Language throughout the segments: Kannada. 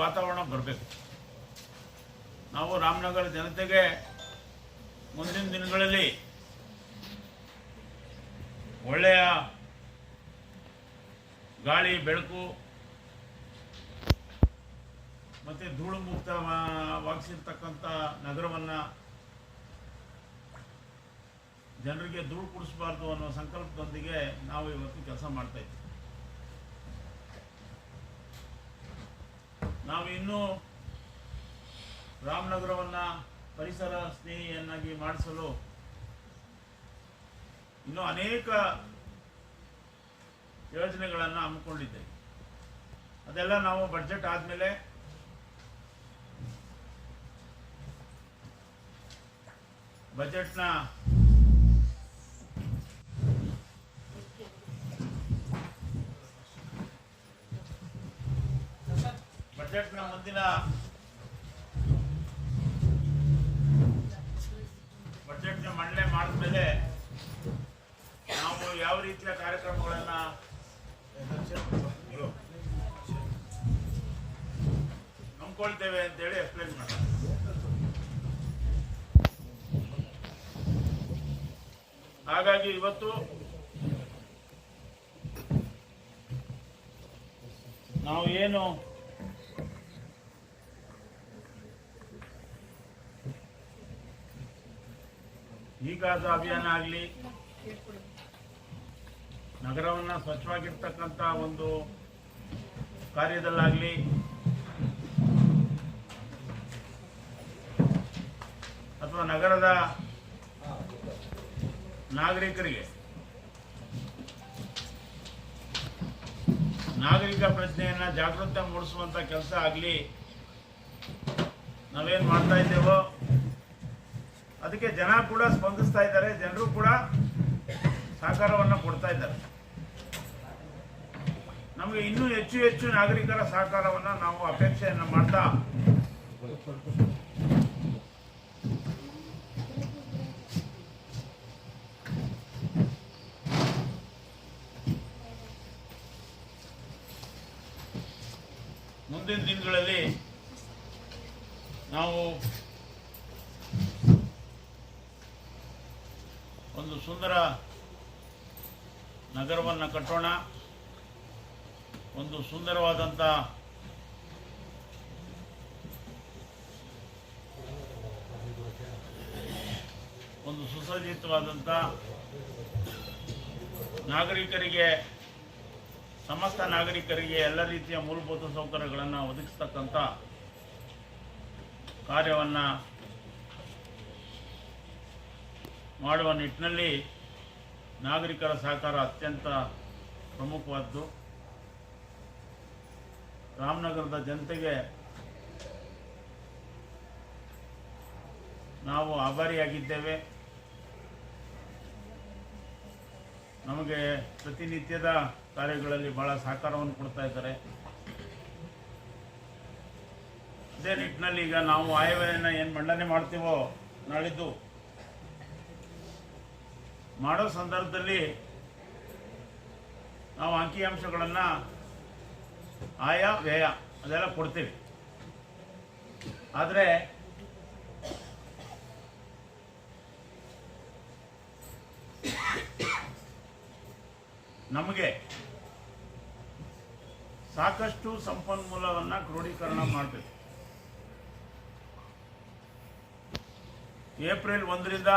ವಾತಾವರಣ ಬರಬೇಕು. ನಾವು ರಾಮನಗರ ಜನತೆಗೆ ಮುಂದಿನ ದಿನಗಳಲ್ಲಿ ಒಳ್ಳೆಯ ಗಾಳಿ, ಬೆಳಕು ಮತ್ತು ಧೂಳು ಮುಕ್ತವಾಗಿಸಿರ್ತಕ್ಕಂಥ ನಗರವನ್ನು ಜನರಿಗೆ ಧೂಳು ಕುಡಿಸಬಾರ್ದು ಅನ್ನೋ ಸಂಕಲ್ಪದೊಂದಿಗೆ ನಾವು ಇವತ್ತು ಕೆಲಸ ಮಾಡ್ತಾ ಇದ್ದೀವಿ. ನಾವು ಇನ್ನೂ ರಾಮನಗರವನ್ನು ಪರಿಸರ ಸ್ನೇಹಿಯನ್ನಾಗಿ ಮಾಡಿಸಲು ಇನ್ನೂ ಅನೇಕ ಯೋಜನೆಗಳನ್ನು ಹಮ್ಮಿಕೊಂಡಿದ್ದೇವೆ. ಅದೆಲ್ಲ ನಾವು ಬಜೆಟ್ ಆದಮೇಲೆ ಬಜೆಟ್ನ ಬಜೆಟ್ನ ಮುಂದಿನ ಬಜೆಟ್ನ ಮಂಡನೆ ಮಾಡಿದ್ಮೇಲೆ ನಾವು ಯಾವ ರೀತಿಯ ಕಾರ್ಯಕ್ರಮಗಳನ್ನು ನಂಬ್ಕೊಳ್ತೇವೆ ಅಂತೇಳಿ ಎಕ್ಸ್ಪ್ಲೈನ್ ಮಾಡೋಣ. ಹಾಗಾಗಿ ಇವತ್ತು ನಾವು ಏನು ಈಗಾದ ಅಭಿಯಾನ ಆಗಲಿ, ನಗರವನ್ನು ಸ್ವಚ್ಛವಾಗಿರ್ತಕ್ಕಂಥ ಒಂದು ಕಾರ್ಯದಲ್ಲಾಗಲಿ, ಅಥವಾ ನಗರದ ನಾಗರಿಕರಿಗೆ, ನಾಗರಿಕ ಪ್ರಜ್ಞೆಯನ್ನು ಜಾಗೃತ ಮೂಡಿಸುವಂಥ ಕೆಲಸ ಆಗಲಿ, ನಾವೇನು ಮಾಡ್ತಾ ಇದ್ದೇವೋ ಅದಕ್ಕೆ ಜನ ಕೂಡ ಸ್ಪಂದಿಸ್ತಾ ಇದ್ದಾರೆ. ಜನರು ಕೂಡ ಸಹಕಾರವನ್ನು ಕೊಡ್ತಾ ಇದ್ದಾರೆ. ನಮಗೆ ಇನ್ನೂ ಹೆಚ್ಚು ಹೆಚ್ಚು ನಾಗರಿಕರ ಸಹಕಾರವನ್ನು ನಾವು ಅಪೇಕ್ಷೆಯನ್ನು ಮಾಡ್ತಾ ಮುಂದಿನ ದಿನಗಳಲ್ಲಿ ನಾವು ಒಂದು ಸುಂದರ ನಗರವನ್ನು ಕಟ್ಟೋಣ. ಒಂದು ಸುಂದರವಾದಂಥ ಒಂದು ಸುಸಜ್ಜಿತವಾದಂಥ ನಾಗರಿಕರಿಗೆ, ಸಮಸ್ತ ನಾಗರಿಕರಿಗೆ ಎಲ್ಲ ರೀತಿಯ ಮೂಲಭೂತ ಸೌಕರ್ಯಗಳನ್ನು ಒದಗಿಸ್ತಕ್ಕಂಥ ಕಾರ್ಯವನ್ನು ಮಾಡುವ ನಿಟ್ಟಿನಲ್ಲಿ ನಾಗರಿಕರ ಸಹಕಾರ ಅತ್ಯಂತ ಪ್ರಮುಖವಾದ್ದು. ರಾಮನಗರದ ಜನತೆಗೆ ನಾವು ಆಭಾರಿಯಾಗಿದ್ದೇವೆ. ನಮಗೆ ಪ್ರತಿನಿತ್ಯದ ಕಾರ್ಯಗಳಲ್ಲಿ ಬಹಳ ಸಹಕಾರವನ್ನು ಕೊಡ್ತಾ ಇದ್ದಾರೆ. ಅದೇ ನಿಟ್ಟಿನಲ್ಲಿ ಈಗ ನಾವು ಆಯವ್ಯಯನ ಏನು ಮಂಡನೆ ಮಾಡ್ತೀವೋ ನಾಳಿದ್ದು ಮಾಡೋ ಸಂದರ್ಭದಲ್ಲಿ ನಾವು ಅಂಕಿಅಂಶಗಳನ್ನು ಆಯ, ವ್ಯಯ ಅದೆಲ್ಲ ಕೊಡ್ತೀವಿ. ಆದರೆ ನಮಗೆ ಸಾಕಷ್ಟು ಸಂಪನ್ಮೂಲವನ್ನು ಕ್ರೋಢೀಕರಣ ಮಾಡಬೇಕು. ಏಪ್ರಿಲ್ ಒಂದರಿಂದ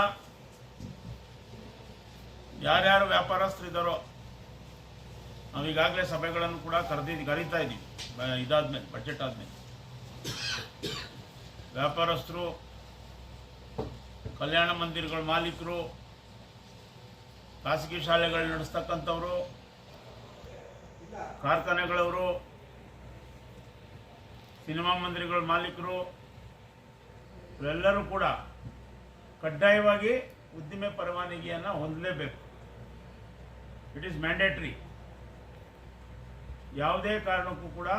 ಯಾರ್ಯಾರು ವ್ಯಾಪಾರಸ್ಥರಿದ್ದಾರೋ ನಾವು ಈಗಾಗಲೇ ಸಭೆಗಳನ್ನು ಕೂಡ ಕರೆದಿ, ಕರೀತಾ ಇದ್ದೀವಿ. ಇದಾದ್ಮೇಲೆ ಬಜೆಟ್ ಆದ್ಮೇಲೆ. ವ್ಯಾಪಾರಸ್ಥರು, ಕಲ್ಯಾಣ ಮಂದಿರಗಳ ಮಾಲೀಕರು, ಖಾಸಗಿ ಶಾಲೆಗಳು ನಡೆಸ್ತಕ್ಕಂಥವ್ರು, ಕಾರ್ಖಾನೆಗಳವರು, ಸಿನಿಮಾ ಮಂದಿರಗಳ ಮಾಲೀಕರು ಎಲ್ಲರೂ ಕೂಡ ಕಡ್ಡಾಯವಾಗಿ ಉದ್ದಿಮೆ ಪರವಾನಗಿಯನ್ನು ಹೊಂದಲೇಬೇಕು. ಇಟ್ ಈಸ್ ಮ್ಯಾಂಡೇಟ್ರಿ ಯಾವುದೇ ಕಾರಣಕ್ಕೂ ಕೂಡ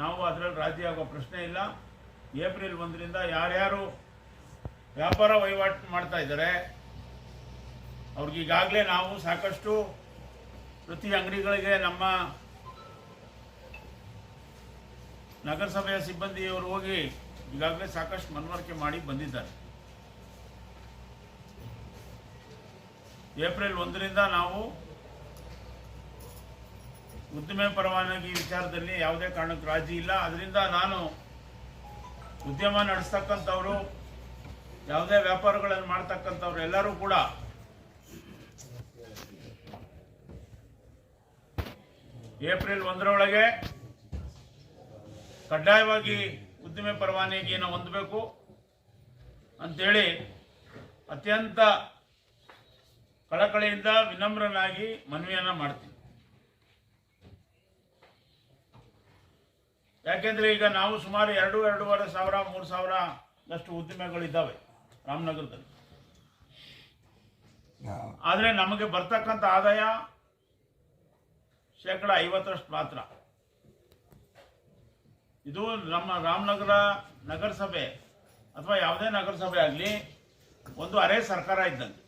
ನಾವು ಅದರಲ್ಲಿ ರಾಜಿ ಆಗೋ ಪ್ರಶ್ನೆ ಇಲ್ಲ. ಏಪ್ರಿಲ್ ಒಂದರಿಂದ ಯಾರ್ಯಾರು ವ್ಯಾಪಾರ ವಹಿವಾಟು ಮಾಡ್ತಾ ಇದ್ದಾರೆ ಅವ್ರಿಗೀಗಾಗಲೇ ನಾವು ಸಾಕಷ್ಟು ಪ್ರತಿ ಅಂಗಡಿಗಳಿಗೆ ನಮ್ಮ ನಗರಸಭೆಯ ಸಿಬ್ಬಂದಿಯವರು ಹೋಗಿ ಈಗಾಗಲೇ ಸಾಕಷ್ಟು ಮನವರಿಕೆ ಮಾಡಿ ಬಂದಿದ್ದಾರೆ. ಏಪ್ರಿಲ್ ಒಂದರಿಂದ ನಾವು ಉದ್ದಿಮೆ ಪರವಾನಗಿ ವಿಚಾರದಲ್ಲಿ ಯಾವುದೇ ಕಾರಣಕ್ಕೆ ರಾಜಿ ಇಲ್ಲ. ಅದರಿಂದ ನಾನು ಉದ್ಯಮ ನಡೆಸ್ತಕ್ಕಂಥವ್ರು, ಯಾವುದೇ ವ್ಯಾಪಾರಗಳನ್ನು ಮಾಡ್ತಕ್ಕಂಥವ್ರು ಎಲ್ಲರೂ ಕೂಡ ಏಪ್ರಿಲ್ ಒಂದರೊಳಗೆ ಕಡ್ಡಾಯವಾಗಿ ಉದ್ದಿಮೆ ಪರವಾನಗಿಯನ್ನು ಹೊಂದಬೇಕು ಅಂತೇಳಿ ಅತ್ಯಂತ ಕಳಕಳಿಯಿಂದ ವಿನಮ್ರನಾಗಿ ಮನವಿಯನ್ನ ಮಾಡ್ತೀನಿ. ಯಾಕೆಂದರೆ ಈಗ ನಾವು ಸುಮಾರು ಎರಡು ಎರಡೂವರೆ ಸಾವಿರ ಮೂರು ಸಾವಿರದಷ್ಟು ಉದ್ದಿಮೆಗಳಿದ್ದಾವೆ ರಾಮನಗರದಲ್ಲಿ. ಆದರೆ ನಮಗೆ ಬರ್ತಕ್ಕಂಥ ಆದಾಯ ಶೇಕಡ ಐವತ್ತರಷ್ಟು ಮಾತ್ರ. ಇದು ನಮ್ಮ ರಾಮನಗರ ನಗರಸಭೆ ಅಥವಾ ಯಾವುದೇ ನಗರಸಭೆ ಆಗಲಿ ಒಂದು ಅರೆ ಸರ್ಕಾರ ಇದ್ದಂಗೆ.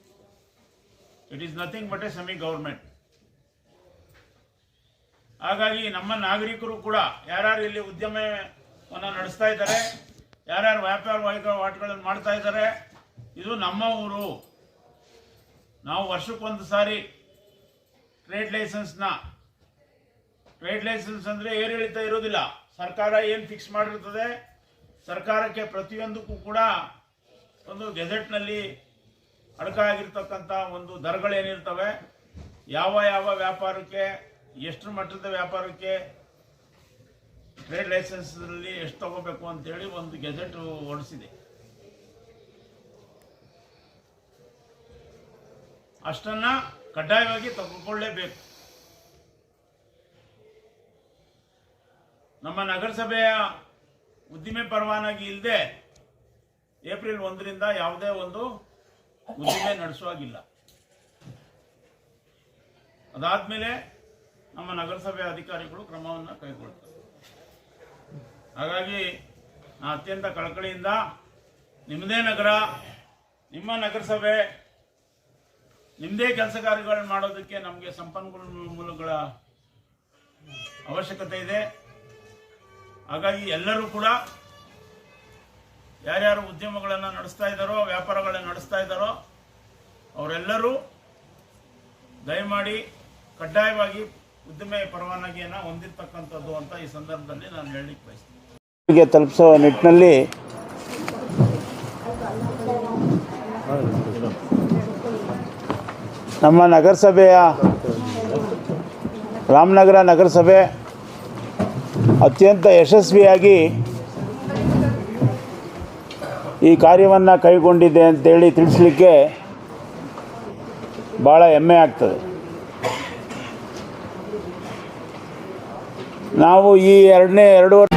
It is nothing but a semi government ಹಾಗಾಗಿ ನಮ್ಮ ನಾಗರಿಕರು ಕೂಡ ಯಾರ್ಯಾರು ಇಲ್ಲಿ ಉದ್ಯಮವನ್ನು ನಡೆಸ್ತಾ ಇದ್ದಾರೆ, ಯಾರ್ಯಾರು ವ್ಯಾಪಾರ ವಹಿವಾಟುಗಳನ್ನು ಮಾಡ್ತಾ ಇದ್ದಾರೆ, ಇದು ನಮ್ಮ ಊರು. ನಾವು ವರ್ಷಕ್ಕೊಂದು ಸಾರಿ ಟ್ರೇಡ್ ಲೈಸೆನ್ಸ್ನ ಟ್ರೇಡ್ ಲೈಸೆನ್ಸ್ ಅಂದರೆ ಏರಿಳಿತ ಇರೋದಿಲ್ಲ ಸರ್ಕಾರ ಏನು ಫಿಕ್ಸ್ ಮಾಡಿರ್ತದೆ? ಸರ್ಕಾರಕ್ಕೆ ಪ್ರತಿಯೊಂದಕ್ಕೂ ಕೂಡ ಒಂದು ಗೆಜೆಟ್ನಲ್ಲಿ ಅಡಕಾಗಿರ್ತಕ್ಕಂಥ ಒಂದು ದರಗಳೇನಿರ್ತವೆ, ಯಾವ ಯಾವ ವ್ಯಾಪಾರಕ್ಕೆ ಎಷ್ಟು ಮಟ್ಟದ ವ್ಯಾಪಾರಕ್ಕೆ ಟ್ರೇಡ್ ಲೈಸೆನ್ಸ್ನಲ್ಲಿ ಎಷ್ಟು ತಗೋಬೇಕು ಅಂತೇಳಿ ಒಂದು ಗೆಜೆಟ್ ಹೊರಡಿಸಿದೆ ಅಷ್ಟನ್ನ ಕಡ್ಡಾಯವಾಗಿ ತಗೊಳ್ಳೇಬೇಕು ನಮ್ಮ ನಗರಸಭೆಯ ಉದ್ದಿಮೆ ಪರವಾನಗಿ ಇಲ್ಲದೆ ಏಪ್ರಿಲ್ ಒಂದರಿಂದ ಯಾವುದೇ ಒಂದು ಉದ್ದಿಮೆ ನಡೆಸುವಾಗಿಲ್ಲ. ಅದಾದ್ಮೇಲೆ ನಮ್ಮ ನಗರಸಭೆ ಅಧಿಕಾರಿಗಳು ಕ್ರಮವನ್ನು ಕೈಗೊಳ್ತಾರೆ. ಹಾಗಾಗಿ ಅತ್ಯಂತ ಕಳಕಳಿಯಿಂದ ನಿಮ್ಮದೇ ನಗರ, ನಿಮ್ಮ ನಗರಸಭೆ ನಿಮ್ಮದೇ ಕೆಲಸ ಕಾರ್ಯಗಳನ್ನು ಮಾಡೋದಕ್ಕೆ ನಮಗೆ ಸಂಪನ್ಮೂಲಗಳ ಅವಶ್ಯಕತೆ ಇದೆ. ಹಾಗಾಗಿ ಎಲ್ಲರೂ ಕೂಡ ಯಾರ್ಯಾರು ಉದ್ಯಮಗಳನ್ನು ನಡೆಸ್ತಾ ಇದ್ದಾರೋ, ವ್ಯಾಪಾರಗಳನ್ನು ನಡೆಸ್ತಾ ಇದ್ದಾರೋ, ಅವರೆಲ್ಲರೂ ದಯಮಾಡಿ ಕಡ್ಡಾಯವಾಗಿ ಉದ್ದಿಮೆ ಪರವಾನಗಿಯನ್ನು ಹೊಂದಿರತಕ್ಕಂಥದ್ದು ಅಂತ ಈ ಸಂದರ್ಭದಲ್ಲಿ ನಾನು ಹೇಳಲಿಕ್ಕೆ ಬಯಸ್ತೀನಿ. ತಲುಪಿಸುವ ತಲುಪಿಸೋ ನಿಟ್ಟಿನಲ್ಲಿ ನಮ್ಮ ನಗರಸಭೆಯ, ರಾಮನಗರ ನಗರಸಭೆ ಅತ್ಯಂತ ಯಶಸ್ವಿಯಾಗಿ ಈ ಕಾರ್ಯವನ್ನು ಕೈಗೊಂಡಿದೆ ಅಂತೇಳಿ ತಿಳಿಸ್ಲಿಕ್ಕೆ ಭಾಳ ಹೆಮ್ಮೆ ಆಗ್ತದೆ. ನಾವು ಈ ಎರಡನೇ ಎರಡು ವರ್ಷ